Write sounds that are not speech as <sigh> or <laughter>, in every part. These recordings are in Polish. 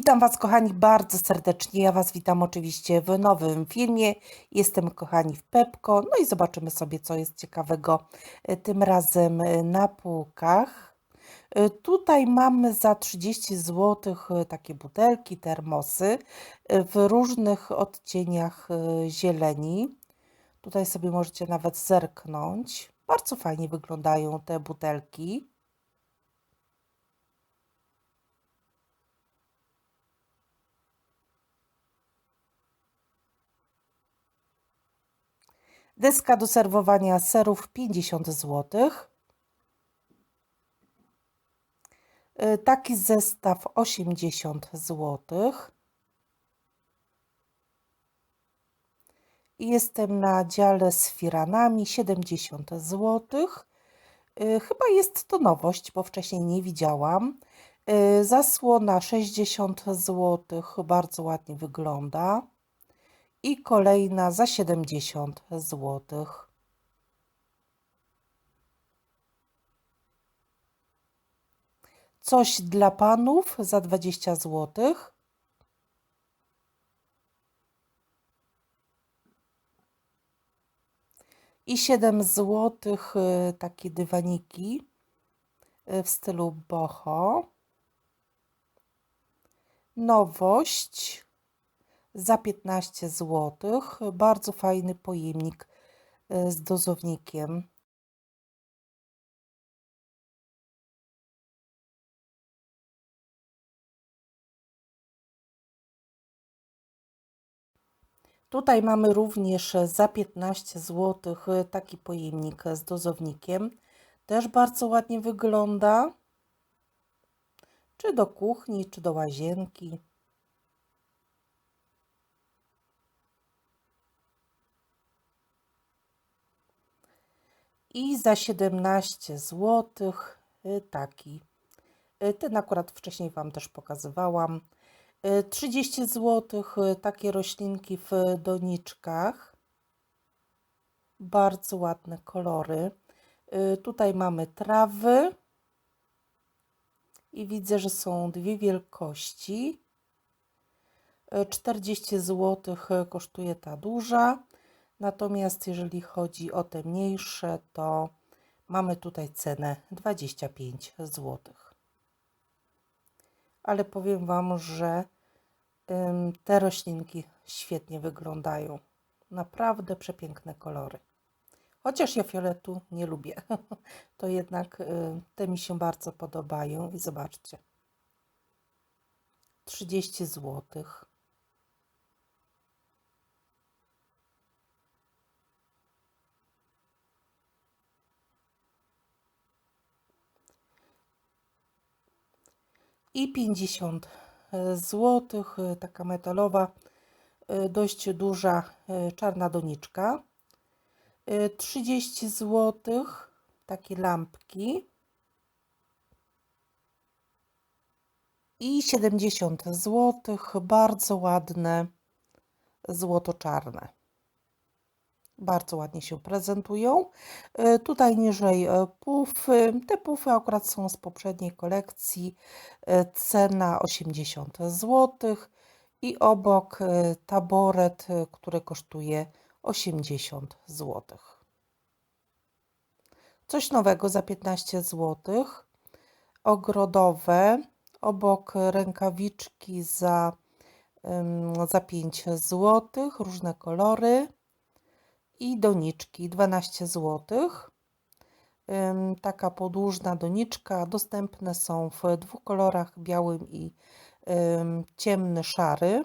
Witam Was, kochani, bardzo serdecznie. Ja Was witam oczywiście w nowym filmie. Jestem, kochani, w Pepko. No i zobaczymy sobie, co jest ciekawego e, tym razem e, na półkach. E, tutaj mamy za 30 zł takie butelki, termosy w różnych odcieniach zieleni. Tutaj sobie możecie nawet zerknąć. Bardzo fajnie wyglądają te butelki. Deska do serwowania serów 50 zł. Y, taki zestaw 80 zł. Jestem na dziale z firanami 70 zł. Y, chyba jest to nowość, bo wcześniej nie widziałam. Y, zasłona 60 zł, bardzo ładnie wygląda i kolejna za 70 zł. Coś dla panów za 20 zł. I 7 zł y, takie dywaniki y, w stylu boho. Nowość za 15 zł. Bardzo fajny pojemnik e, z dozownikiem. Tutaj mamy również za 15 zł taki pojemnik z dozownikiem. Też bardzo ładnie wygląda. Czy do kuchni, czy do łazienki. I za 17 zł y, taki. Y, ten akurat wcześniej Wam też pokazywałam. 30 y, zł takie roślinki w doniczkach. Bardzo ładne kolory. Tutaj mamy trawy i widzę, że są dwie wielkości. 40 zł kosztuje ta duża. Natomiast jeżeli chodzi o te mniejsze, to mamy tutaj cenę 25 zł. Ale powiem Wam, że te roślinki świetnie wyglądają. Naprawdę przepiękne kolory. Chociaż ja fioletu nie lubię, <laughs> to jednak te mi się bardzo podobają i zobaczcie. 30 złotych. I 50 zł, taka metalowa, dość duża czarna doniczka. 30 zł, takie lampki. I 70 zł, bardzo ładne złoto-czarne bardzo ładnie się prezentują. E, tutaj niżej e, pufy. Te pufy akurat są z poprzedniej kolekcji. E, cena 80 zł. I obok taboret, który kosztuje 80 zł. Coś nowego za 15 zł. Ogrodowe. Obok rękawiczki za, za 5 zł. Różne kolory i doniczki 12 zł. Taka podłużna doniczka. Dostępne są w dwóch kolorach, białym i ciemny szary.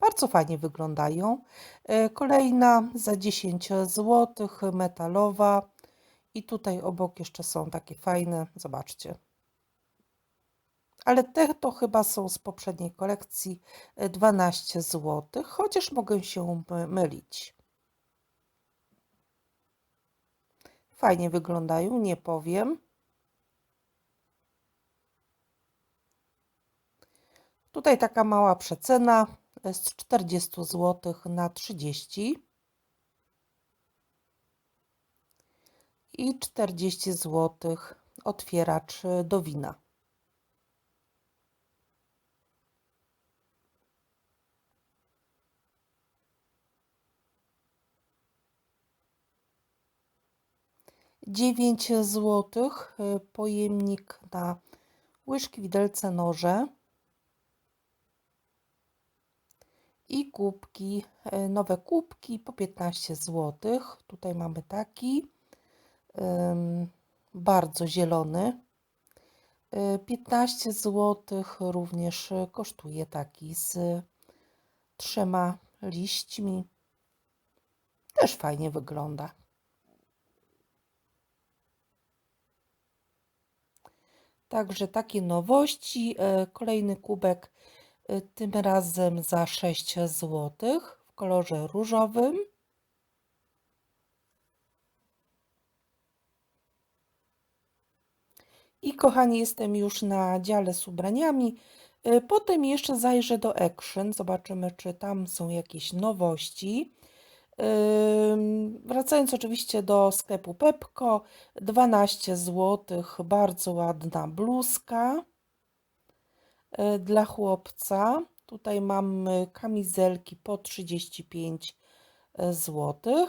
Bardzo fajnie wyglądają. E, kolejna za 10 zł, metalowa. I tutaj obok jeszcze są takie fajne, zobaczcie. Ale te to chyba są z poprzedniej kolekcji 12 zł, chociaż mogę się mylić. Fajnie wyglądają, nie powiem. Tutaj taka mała przecena z 40 zł na 30 i 40 zł otwieracz do wina. 9 zł. Pojemnik na łyżki, widelce, noże. I kubki, e, nowe kubki po 15 zł. Tutaj mamy taki, bardzo zielony. E, 15 zł również kosztuje taki z trzema liśćmi. Też fajnie wygląda. Także takie nowości. E, Kolejny kubek, e, tym razem za 6 zł w kolorze różowym. I kochani, jestem już na dziale z ubraniami. E, Potem jeszcze zajrzę do Action, zobaczymy, czy tam są jakieś nowości. Wracając oczywiście do sklepu Pepko, 12 zł, bardzo ładna bluzka y, dla chłopca. Tutaj mamy kamizelki po 35 zł.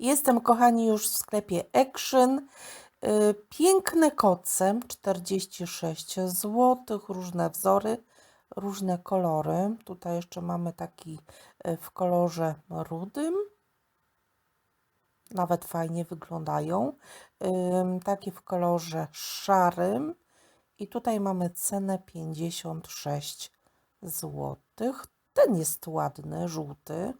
Jestem, kochani, już w sklepie Action. Y, Piękne koce, 46 zł, różne wzory, różne kolory. Tutaj jeszcze mamy taki y, w kolorze rudym. Nawet fajnie wyglądają. Ym, Takie w kolorze szarym. I tutaj mamy cenę 56 zł. Ten jest ładny, żółty.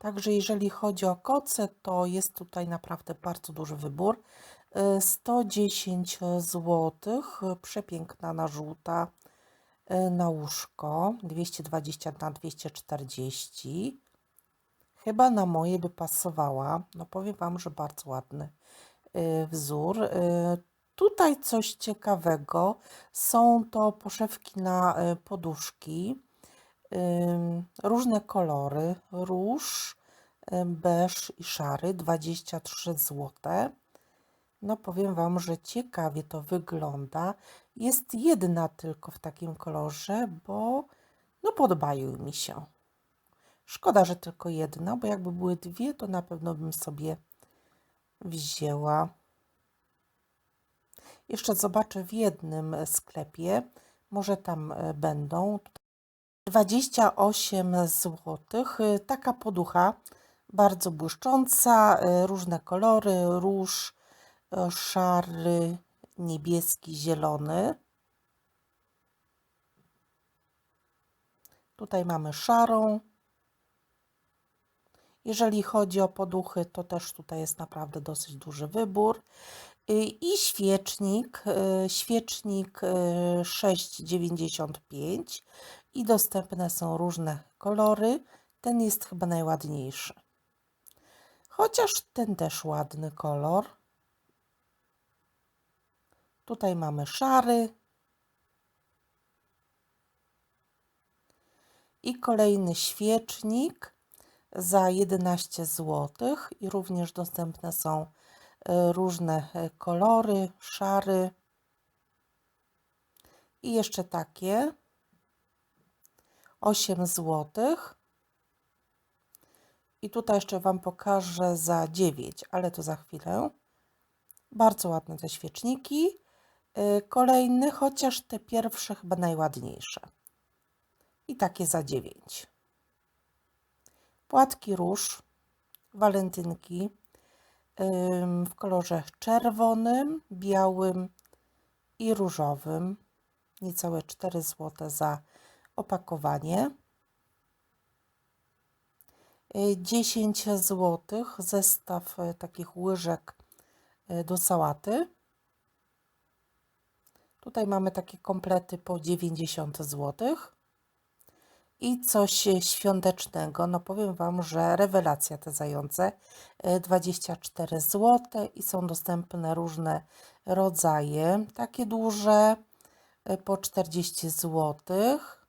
Także jeżeli chodzi o koce, to jest tutaj naprawdę bardzo duży wybór. Y, 110 zł, przepiękna na żółta y, na łóżko, 220 na 240. Chyba na moje by pasowała. No powiem Wam, że bardzo ładny wzór. Tutaj coś ciekawego. Są to poszewki na poduszki. Różne kolory, róż, ym, beż i szary, 23 zł. No powiem Wam, że ciekawie to wygląda. Jest jedna tylko w takim kolorze, bo no podobają mi się. Szkoda, że tylko jedna, bo jakby były dwie, to na pewno bym sobie wzięła. Jeszcze zobaczę w jednym sklepie, może tam e, będą. 28 zł. Taka poducha, bardzo błyszcząca, y, różne kolory, róż, y, szary, niebieski, zielony. Tutaj mamy szarą. Jeżeli chodzi o poduchy, to też tutaj jest naprawdę dosyć duży wybór. Y, I świecznik, y, świecznik y, 6,95 i dostępne są różne kolory. Ten jest chyba najładniejszy. Chociaż ten też ładny kolor. Tutaj mamy szary. I kolejny świecznik za 11 zł. I również dostępne są różne e, kolory, szary. I jeszcze takie 8 zł. I tutaj jeszcze Wam pokażę za 9, ale to za chwilę. Bardzo ładne te świeczniki. Y, Kolejny, chociaż te pierwsze chyba najładniejsze. I takie za 9. Płatki róż, walentynki w kolorze czerwonym, białym i różowym. Niecałe 4 zł za opakowanie. Y, 10 zł zestaw y, takich łyżek y, do sałaty. Tutaj mamy takie komplety po 90 zł. I coś y, świątecznego. No powiem Wam, że rewelacja te zające. y, 24 zł i są dostępne różne rodzaje. Takie duże y, po 40 złotych.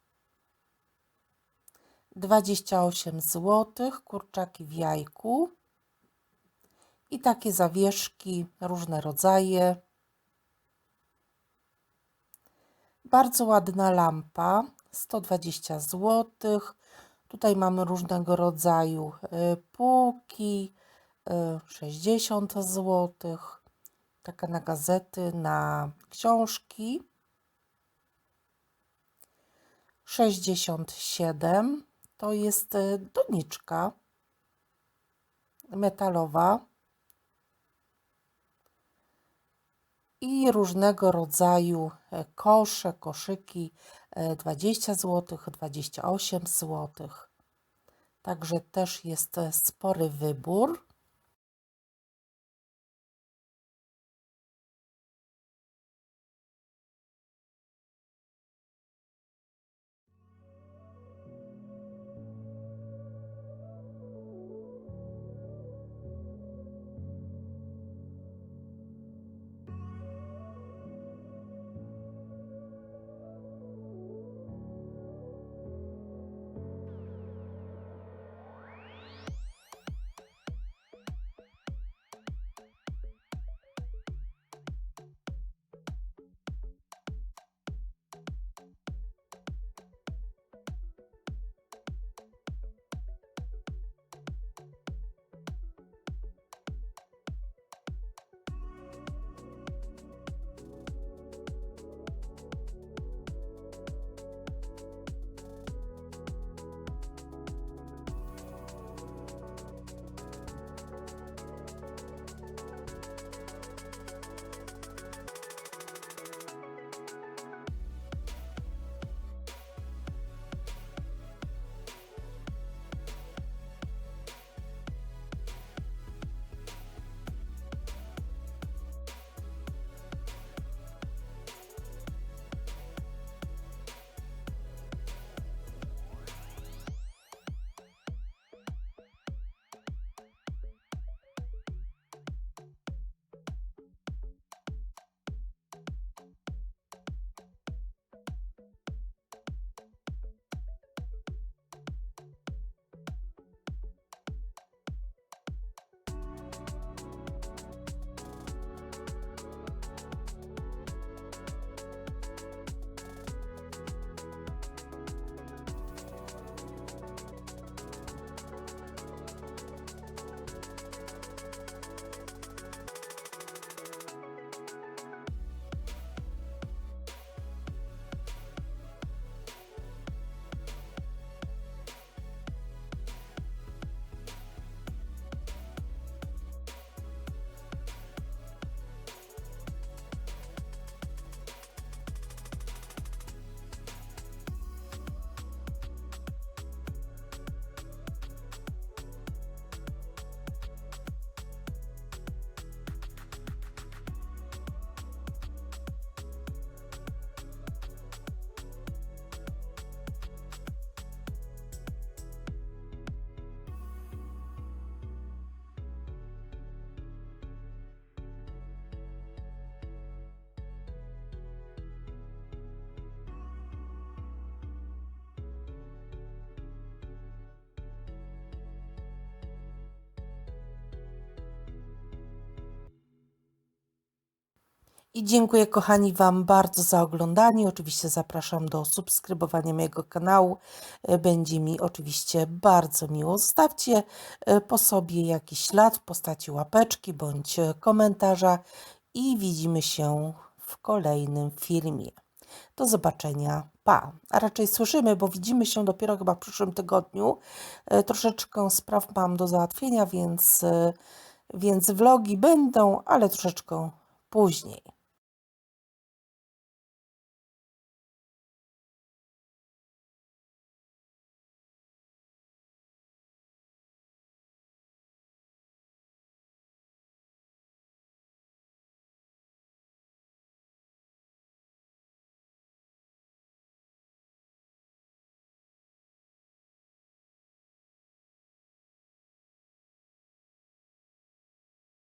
28 zł, kurczaki w jajku i takie zawieszki, różne rodzaje. Bardzo ładna lampa, 120 zł. Tutaj mamy różnego rodzaju y, półki, y, 60 zł. Taka na gazety, na książki. 67 to jest y, doniczka metalowa i różnego rodzaju kosze, koszyki 20 zł, 28 zł. Także też jest e, spory wybór. I dziękuję kochani Wam bardzo za oglądanie. Oczywiście zapraszam do subskrybowania mojego kanału. E, Będzie mi oczywiście bardzo miło. Zostawcie e, po sobie jakiś ślad w postaci łapeczki bądź e, komentarza i widzimy się w kolejnym filmie. Do zobaczenia. Pa. A raczej słyszymy, bo widzimy się dopiero chyba w przyszłym tygodniu. Troszeczkę spraw mam do załatwienia, więc, więc vlogi będą, ale troszeczkę później.